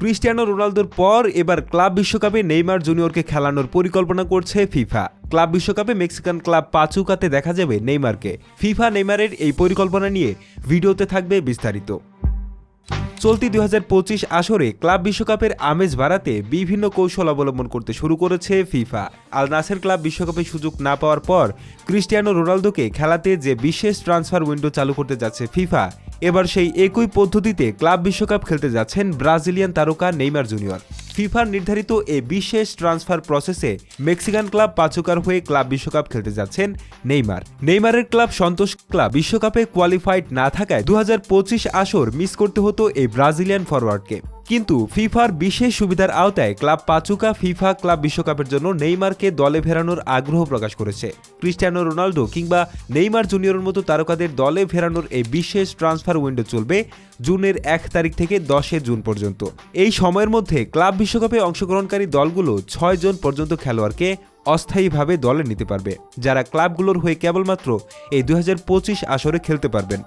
Cristiano রোনালদোর পর এবার ক্লাব বিশ্বকাপে নেইমার জুনিয়রকে খেলানোর পরিকল্পনা করছে ফিফা। ক্লাব বিশ্বকাপে মেক্সিকান ক্লাব পাচুকাতে দেখা যাবে নেইমারকে। ফিফা নেইমারের এই পরিকল্পনা নিয়ে ভিডিওতে থাকবে বিস্তারিত। চলতি দুই হাজার পঁচিশ আসরে ক্লাব বিশ্বকাপের আমেজ বাড়াতে বিভিন্ন কৌশল অবলম্বন করতে শুরু করেছে ফিফা। আল নাসের ক্লাব বিশ্বকাপে সুযোগ না পাওয়ার পর ক্রিস্টিয়ানো রোনালদোকে খেলাতে যে বিশেষ ট্রান্সফার উইন্ডো চালু করতে যাচ্ছে ফিফা এবার সেই একই পদ্ধতিতে ক্লাব বিশ্বকাপ খেলতে যাচ্ছেন ব্রাজিলিয়ান তারকা নেইমার জুনিয়র। ফিফার নির্ধারিত এ বিশেষ ট্রান্সফার প্রসেসে মেক্সিকান ক্লাব পাচুকার হয়ে ক্লাব বিশ্বকাপ খেলতে যাচ্ছেন নেইমার। নেইমারের ক্লাব সন্তোষ ক্লাব বিশ্বকাপে কোয়ালিফাইড না থাকায় দু হাজার পঁচিশ আসর মিস করতে হতো এই ব্রাজিলিয়ান ফরওয়ার্ডকে কিন্তু ফিফার বিশেষ সুবিধার আওতায় ক্লাব পাচুকা ফিফা ক্লাব বিশ্বকাপের জন্য নেইমারকে দলে ফেরানোর আগ্রহ প্রকাশ করেছে। ক্রিস্টিয়ানো রোনালদো কিংবা নেইমার জুনিয়রের মতো তারকাদের দলে ফেরানোর এই বিশেষ ট্রান্সফার উইন্ডো চলবে জুনের এক তারিখ থেকে দশে জুন পর্যন্ত। এই সময়ের মধ্যে ক্লাব বিশ্বকাপে অংশগ্রহণকারী দলগুলো ছয় জন পর্যন্ত খেলোয়াড়কে অস্থায়ীভাবে দলে নিতে পারবে, যারা ক্লাবগুলোর হয়ে কেবলমাত্র এই দু হাজার পঁচিশ আসরে খেলতে পারবেন।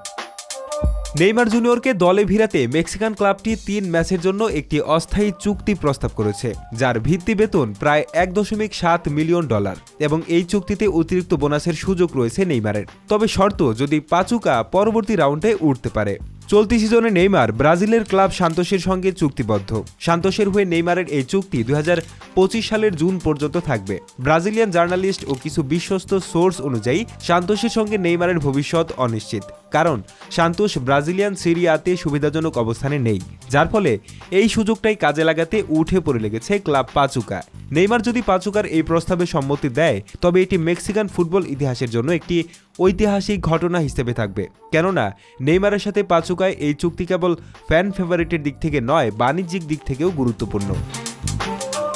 নেইমার জুনিয়রকে দলে ভিড়াতে মেক্সিকান ক্লাবটি তিন ম্যাচের জন্য একটি অস্থায়ী চুক্তি প্রস্তাব করেছে, যার ভিত্তি বেতন প্রায় এক দশমিক সাত মিলিয়ন ডলার এবং এই চুক্তিতে অতিরিক্ত বোনাসের সুযোগ রয়েছে নেইমারের। তবে শর্ত, যদি পাচুকা পরবর্তী রাউন্ডে উঠতে পারে। চলতি সিজনে নেইমার ব্রাজিলের ক্লাব সান্তোসের সঙ্গে চুক্তিবদ্ধ। সান্তোসের হয়ে নেইমারের এই চুক্তি দু হাজার পঁচিশ সালের জুন পর্যন্ত থাকবে। ব্রাজিলিয়ান জার্নালিস্ট ও কিছু বিশ্বস্ত সোর্স অনুযায়ী সান্তোসের সঙ্গে নেইমারের ভবিষ্যৎ অনিশ্চিত। কারণ সান্তোস ব্রাজিলিয়ান সিরিয়াতে সুবিধাজনক অবস্থানে নেই, যার ফলে এই সুযোগটাই কাজে লাগাতে উঠে পড়ে লেগেছে ক্লাব পাচুকা। নেইমার যদি পাচুকার এই প্রস্তাবে সম্মতি দেয়, তবে এটি মেক্সিকান ফুটবল ইতিহাসের জন্য একটি ঐতিহাসিক ঘটনা হিসেবে থাকবে। কেননা, নেইমারের সাথে পাচুকায় এই চুক্তি কেবল ফ্যান ফেভারিটের দিক থেকে নয়, বাণিজ্যিক দিক থেকেও গুরুত্বপূর্ণ।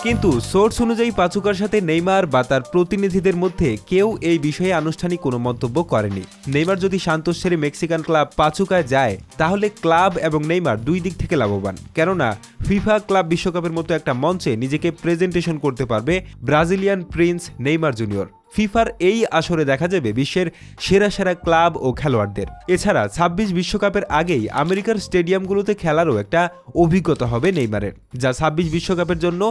কিন্তু সোর্স অনুযায়ী পাচুকার সাথে নেইমার বা তার প্রতিনিধিদের মধ্যে কেউ এই বিষয়ে আনুষ্ঠানিক কোনো মন্তব্য করেনি। নেইমার যদি সান্তোষ ছেড়ে মেক্সিকান ক্লাব পাচুকায় যায়, তাহলে ক্লাব এবং নেইমার দুই দিক থেকে লাভবান। কেননা, ফিফা ক্লাব বিশ্বকাপের মতো একটা মঞ্চে নিজেকে প্রেজেন্টেশন করতে পারবে ব্রাজিলিয়ান প্রিন্স নেইমার জুনিয়র। ফিফার এই আসরে দেখা যাবে বিশ্বের সেরা সেরা ক্লাব ও খেলোয়াড়দের। এছাড়া ছাব্বিশ বিশ্বকাপের আগেই আমেরিকার স্টেডিয়ামগুলোতে খেলারও একটা অভিজ্ঞতা হবে নেইমারের, যা ছাব্বিশ বিশ্বকাপের জন্য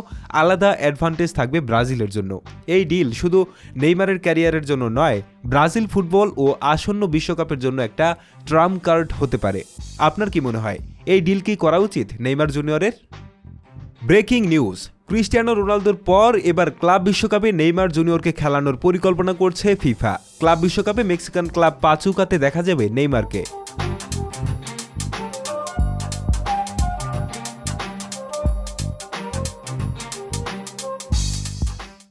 আলাদা অ্যাডভান্টেজ থাকবে ব্রাজিলের জন্য। এই ডিল শুধু নেইমারের ক্যারিয়ারের জন্য নয়, ব্রাজিল ফুটবল ও আসন্ন বিশ্বকাপের জন্য একটা ট্রাম কার্ড হতে পারে। আপনার কি মনে হয়, এই ডিল কি করা উচিত নেইমার জুনিয়রের? Breaking news. ক্রিস্টিয়ানো রোনালদোর পর এবার ক্লাব বিশ্বকাপে নেইমার জুনিয়রকে খেলানোর পরিকল্পনা করছে ফিফা। ক্লাব বিশ্বকাপে মেক্সিকান ক্লাব পাচুকাতে দেখা যাবে নেইমারকে।